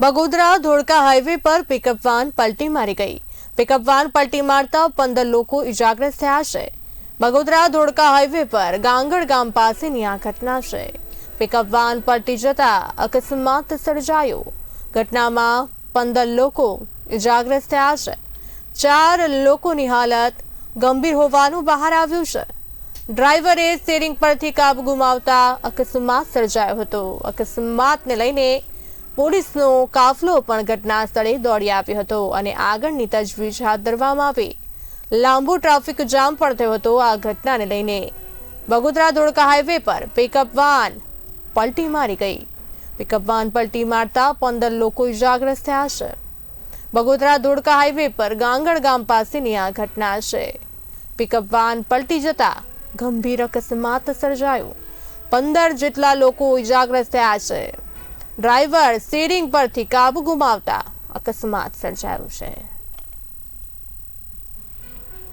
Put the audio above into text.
Bagodara Dholka highway પર pickup van પલટી મારી ગઈ. પિકઅપ વાન પલટી મારતા પંદર લોકો ઇજાગ્રસ્ત થયા છે. બગોદરા ધોળકા હાઈવે પર ગાંગડ ગામ પાસેની આ ઘટના છે. પિકઅપ વાન પલટી જતા અકસ્માત સર્જાયો. ઘટનામાં પંદર લોકો ઇજાગ્રસ્ત થયા છે. ચાર લોકોની હાલત ગંભીર હોવાનું બહાર આવ્યું છે. ડ્રાઈવરે સ્ટેરિંગ પરથી કાબુ ગુમાવતા અકસ્માત સર્જાયો હતો. અકસ્માતને લઈને પોલીસનો કાફલો પણ ઘટના સ્થળે દોડી આવ્યો હતો અને આગળની તજવીજ હાથ ધરવામાં આવી. લાંબો ટ્રાફિક જામ પણ થયો હતો આ ઘટનાને લઈને. બગોદરા ધોળકા હાઈવે પર પિકઅપ વાન પલટી મારી ગઈ. પિકઅપ વાન પલટી મારતા પંદર લોકો ઇજાગ્રસ્ત થયા છે. બગોદરા ધોળકા હાઈવે પર ગાંગણ ગામ પાસેની આ ઘટના છે. પિકઅપ વાન પલટી જતા ગંભીર અકસ્માત સર્જાયો. પંદર જેટલા લોકો ઇજાગ્રસ્ત થયા છે. ડ્રાઈવર સ્ટીરિંગ પરથી કાબુ ગુમાવતા અકસ્માત સર્જાયો છે.